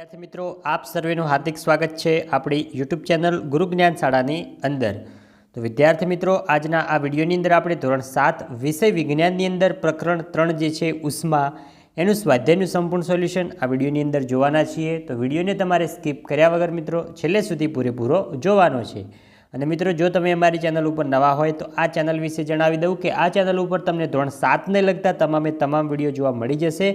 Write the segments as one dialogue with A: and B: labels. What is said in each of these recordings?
A: વિદ્યાર્થી મિત્રો, આપ સર્વેનું હાર્દિક સ્વાગત છે આપણી યુટ્યુબ ચેનલ ગુરુ જ્ઞાન શાળાની અંદર. તો વિદ્યાર્થી મિત્રો, આજના આ વિડીયોની અંદર આપણે ધોરણ સાત વિષય વિજ્ઞાનની અંદર પ્રકરણ ત્રણ જે છે ઉષ્મા, એનું સ્વાધ્યાયનું સંપૂર્ણ સોલ્યુશન આ વિડીયોની અંદર જોવાના છીએ. તો વિડીયોને તમારે સ્કીપ કર્યા વગર મિત્રો, છેલ્લે સુધી પૂરેપૂરો જોવાનો છે. અને મિત્રો, જો તમે અમારી ચેનલ ઉપર નવા હોય, તો આ ચેનલ વિશે જણાવી દઉં કે આ ચેનલ ઉપર તમને ધોરણ સાતને લગતા તમામે તમામ વીડિયો જોવા મળી જશે.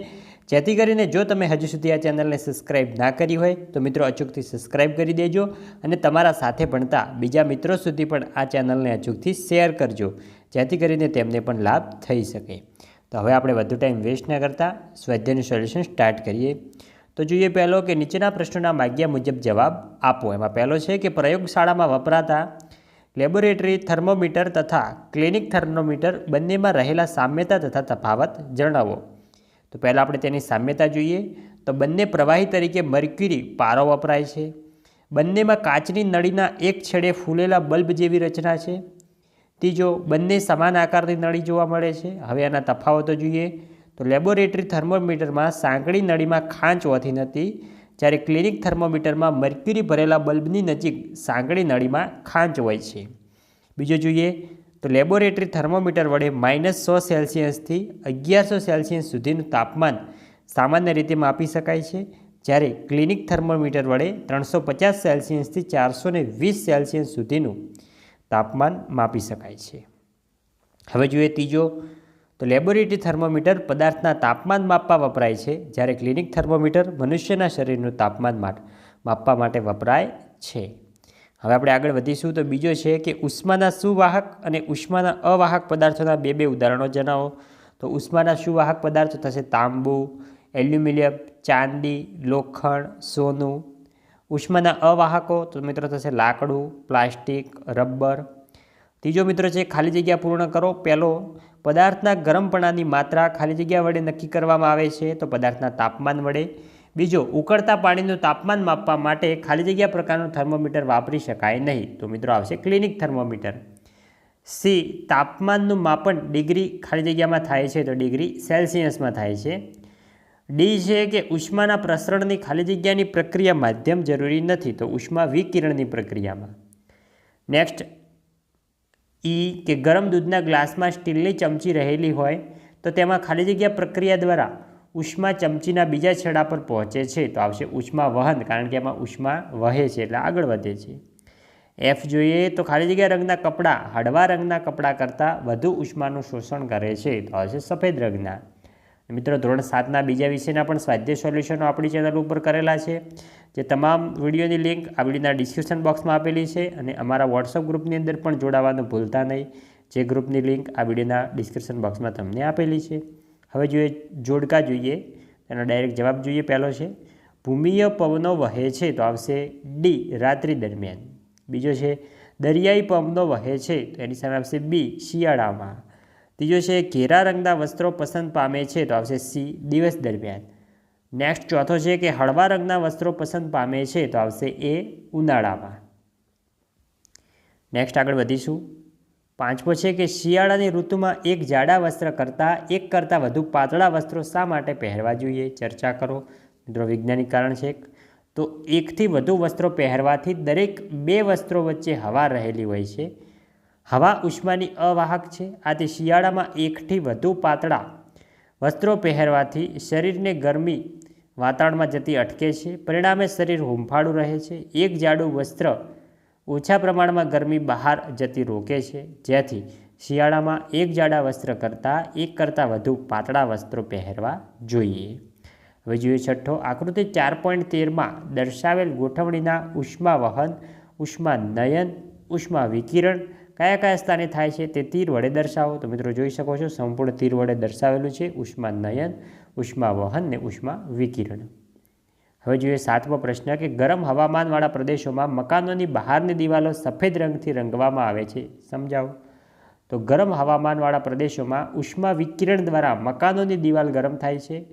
A: જેથી કરીને જો તમે હજુ સુધી આ ચેનલને સબસ્ક્રાઈબ ના કરી હોય, તો મિત્રો અચૂકથી સબસ્ક્રાઈબ કરી દેજો અને તમારા સાથે ભણતા બીજા મિત્રો સુધી પણ આ ચેનલને અચૂકથી શેર કરજો, જેથી કરીને તેમને પણ લાભ થઈ શકે. તો હવે આપણે વધુ ટાઈમ વેસ્ટ ન કરતા સ્વાધ્યાયનું સોલ્યુશન સ્ટાર્ટ કરીએ. તો જોઈએ પહેલો કે નીચેના પ્રશ્નોના માગ્યા મુજબ જવાબ આપો. એમાં પહેલો છે કે પ્રયોગશાળામાં વપરાતા લેબોરેટરી થર્મોમીટર તથા ક્લિનિક થર્મોમીટર બંનેમાં રહેલા સામ્યતા તથા તફાવત જણાવો. તો પહેલાં આપણે તેની સામ્યતા જોઈએ. તો બંને પ્રવાહી તરીકે મર્ક્યુરી પારો વપરાય છે. બંનેમાં કાચની નળીના એક છેડે ફૂલેલા બલ્બ જેવી રચના છે. ત્રીજો, બંને સમાન આકારની નળી જોવા મળે છે. હવે આના તફાવતો જોઈએ. તો લેબોરેટરી થર્મોમીટરમાં સાંકડી નળીમાં ખાંચ હોતી નથી. જ્યારે ક્લિનિક થર્મોમીટરમાં મર્ક્યુરી ભરેલા બલ્બની નજીક સાંકડી નળીમાં ખાંચ હોય છે. બીજો જોઈએ. તો લેબોરેટરી થર્મોમીટર વડે માઇનસ સો સેલ્સિયસથી અગિયારસો સેલ્સિયસ સુધીનું તાપમાન સામાન્ય રીતે માપી શકાય છે. જ્યારે ક્લિનિક થર્મોમીટર વડે ત્રણસો પચાસ સેલ્સિયસથી ચારસો ને વીસ સેલ્સિયસ સુધીનું તાપમાન માપી શકાય છે. હવે જોઈએ ત્રીજો. તો લેબોરેટરી થર્મોમીટર પદાર્થના તાપમાન માપવા વપરાય છે. જ્યારે ક્લિનિક થર્મોમીટર મનુષ્યના શરીરનું તાપમાન માપવા માટે વપરાય છે. હવે આપણે આગળ વધીશું તો બીજો છે કે ઉષ્માના સુવાહક અને ઉષ્માના અવાહક પદાર્થોના બે બે ઉદાહરણો જણાવો. તો ઉષ્માના સુવાહક પદાર્થો થશે તાંબુ, એલ્યુમિનિયમ, ચાંદી, લોખંડ, સોનું. ઉષ્માના અવાહકો તો મિત્રો થશે લાકડું, પ્લાસ્ટિક, રબર. ત્રીજો મિત્રો છે ખાલી જગ્યા પૂર્ણ કરો. પહેલો, પદાર્થના ગરમપણાની માત્રા ખાલી જગ્યા વડે નક્કી કરવામાં આવે છે તો પદાર્થના તાપમાન વડે. બીજો, ઉકળતા પાણીનું તાપમાન માપવા માટે ખાલી જગ્યા પ્રકારનું થર્મોમીટર વાપરી શકાય નહીં. તો મિત્રો, આવશે ક્લિનિક થર્મોમીટર. સી, તાપમાનનું માપન ડિગ્રી ખાલી જગ્યામાં થાય છે તો ડિગ્રી સેલ્સિયસમાં થાય છે. ડી છે કે ઉષ્માના પ્રસરણની ખાલી જગ્યાની પ્રક્રિયા માધ્યમ જરૂરી નથી તો ઉષ્મા વિકિરણની પ્રક્રિયામાં. નેક્સ્ટ, ઈ કે ગરમ દૂધના ગ્લાસમાં સ્ટીલની ચમચી રહેલી હોય તો તેમાં ખાલી જગ્યા પ્રક્રિયા દ્વારા ઉષ્મા ચમચીના બીજા છેડા પર પહોંચે છે તો આવશે ઉષ્મા વહન, કારણ કે એમાં ઉષ્મા વહે છે એટલે આગળ વધે છે. એફ જોઈએ તો ખાલી જગ્યા રંગના કપડાં, હળવા રંગના કપડાં કરતાં વધુ ઉષ્માનું શોષણ કરે છે તો આવશે સફેદ રંગના. મિત્રો, ધોરણ સાતના બીજા વિષયના પણ સ્વાધ્યાય સોલ્યુશનો આપણી ચેનલ ઉપર કરેલા છે. જે તમામ વિડીયોની લિંક આ વિડીયોના ડિસ્ક્રિપ્શન બોક્સમાં આપેલી છે અને અમારા વોટ્સઅપ ગ્રુપની અંદર પણ જોડાવાનું ભૂલતા નહીં. જે ગ્રુપની લિંક આ વિડીયોના ડિસ્ક્રિપ્શન બોક્સમાં તમને આપેલી છે. હવે જોઈએ જોડકા જોઈએ. એનો ડાયરેક્ટ જવાબ જોઈએ પહેલો છે, ભૂમિય પવનો વહે છે તો આવશે ડી રાત્રિ દરમિયાન. બીજો છે, દરિયાઈ પવનો વહે છે તો એની સામે આવશે બી શિયાળામાં. ત્રીજો છે, ઘેરા રંગના વસ્ત્રો પસંદ પામે છે તો આવશે સી દિવસ દરમિયાન. નેક્સ્ટ ચોથો છે કે હળવા રંગના વસ્ત્રો પસંદ પામે છે તો આવશે એ ઉનાળામાં. નેક્સ્ટ આગળ વધીશું. પાંચમો છે કે શિયાળાની ઋતુમાં એક જાડા વસ્ત્ર કરતાં એક કરતાં વધુ પાતળા વસ્ત્રો શા માટે પહેરવા જોઈએ? ચર્ચા કરો. મિત્રો, વૈજ્ઞાનિક કારણ છે તો એકથી વધુ વસ્ત્રો પહેરવાથી દરેક બે વસ્ત્રો વચ્ચે હવા રહેલી હોય છે. હવા ઉષ્માની અવાહક છે. આથી શિયાળામાં એકથી વધુ પાતળા વસ્ત્રો પહેરવાથી શરીરને ગરમી વાતાવરણમાં જતી અટકે છે. પરિણામે શરીર હુંફાળું રહે છે. એક જાડું વસ્ત્ર ઓછા પ્રમાણમાં ગરમી બહાર જતી રોકે છે. જેથી શિયાળામાં એક જાડા વસ્ત્ર કરતાં એક કરતાં વધુ પાતળા વસ્ત્રો પહેરવા જોઈએ. હવે જોઈએ છઠ્ઠો આકૃતિ ચાર પોઈન્ટ તેરમાં દર્શાવેલ ગોઠવણીના ઉષ્મા વહન, ઉષ્મા નયન, ઉષ્મા વિકિરણ કયા કયા સ્થાને થાય છે તે તીર વડે દર્શાવો. તો મિત્રો જોઈ શકો છો, સંપૂર્ણ તીર વડે દર્શાવેલું છે ઉષ્મા નયન, ઉષ્મા વહન ને ઉષ્મા વિકિરણ. હવે જોઈએ સાતમો પ્રશ્ન કે ગરમ હવામાનવાળા પ્રદેશોમાં મકાનોની બહારની દિવાલો સફેદ રંગથી રંગવામાં આવે છે. સમજાવો. તો ગરમ હવામાનવાળા પ્રદેશોમાં ઉષ્મા વિકિરણ દ્વારા મકાનોની દિવાલ ગરમ થાય છે.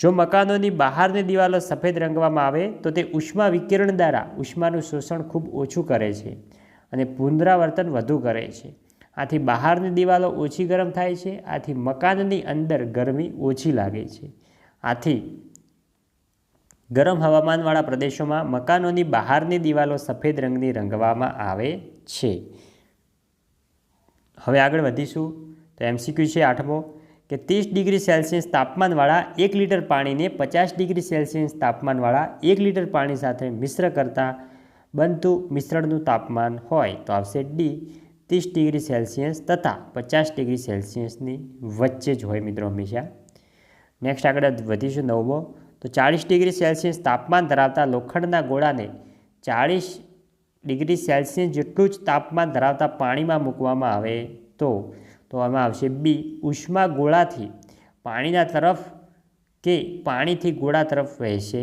A: જો મકાનોની બહારની દિવાલો સફેદ રંગવામાં આવે, તો તે ઉષ્મા વિકિરણ દ્વારા ઉષ્માનું શોષણ ખૂબ ઓછું કરે છે અને પુનરાવર્તન વધુ કરે છે. આથી બહારની દિવાલો ઓછી ગરમ થાય છે, આથી મકાનની અંદર ગરમી ઓછી લાગે છે. આથી ગરમ હવામાનવાળા પ્રદેશોમાં મકાનોની બહારની દિવાલો સફેદ રંગની રંગવામાં આવે છે. હવે આગળ વધીશું. તો એમસીક્યુ છે આઠમો, કે ત્રીસ ડિગ્રી સેલ્સિયસ તાપમાનવાળા એક લીટર પાણીને પચાસ ડિગ્રી સેલ્સિયસ તાપમાનવાળા એક લીટર પાણી સાથે મિશ્ર કરતાં બનતું મિશ્રણનું તાપમાન હોય તો આવશે ડી ત્રીસ ડિગ્રી સેલ્સિયસ તથા પચાસ ડિગ્રી સેલ્સિયસની વચ્ચે જ હોય મિત્રો હંમેશા. નેક્સ્ટ આગળ વધીશું નવમો તો ચાળીસ ડિગ્રી સેલ્સિયસ તાપમાન ધરાવતા લોખંડના ગોળાને ચાળીસ ડિગ્રી સેલ્સિયસ જેટલું જ તાપમાન ધરાવતા પાણીમાં મૂકવામાં આવે તો તો આમાં આવશે બી, ઉષ્મા ગોળાથી પાણીના તરફ કે પાણીથી ગોળા તરફ વહેશે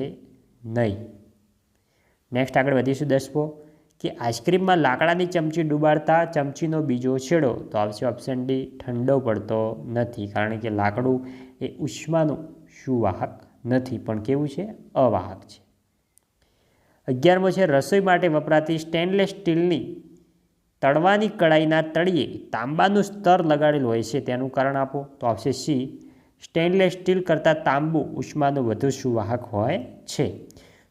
A: નહીં. નેક્સ્ટ આગળ વધીશું દસમો, કે આઈસ્ક્રીમમાં લાકડાની ચમચી ડૂબાડતા ચમચીનો બીજો છેડો, તો આવશે ઓપ્શન ડી ઠંડો પડતો નથી, કારણ કે લાકડું એ ઉષ્માનું સુવાહક નથી, પણ કેવું છે? અવાહક છે. અગિયારમો છે, રસોઈ માટે વપરાતી સ્ટેનલેસ સ્ટીલની તળવાની કડાઈના તળિયે તાંબાનું સ્તર લગાડેલું હોય છે, તેનું કારણ આપો. તો આવશે સી સ્ટેનલેસ સ્ટીલ કરતાં તાંબુ ઉષ્માનું વધુ સુવાહક હોય છે.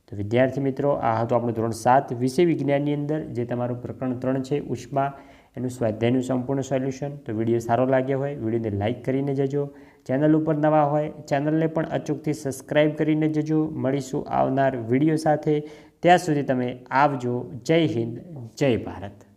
A: તો વિદ્યાર્થી મિત્રો, આ હતું આપણું ધોરણ સાત, વિષય વિજ્ઞાનની અંદર, જે તમારું પ્રકરણ ત્રણ છે, ઉષ્મા, એનું સ્વાધ્યાયનું સંપૂર્ણ સોલ્યુશન. તો વીડિયો સારો લાગ્યો હોય, વિડીયોને લાઇક કરીને જજો. ચેનલ ઉપર નવા હોય, ચેનલને પણ અચૂકથી સબસ્ક્રાઈબ કરીને જજો. મળીશું આવનાર વીડિયો સાથે. ત્યાં સુધી તમે આવજો. જય હિન્દ. જય ભારત.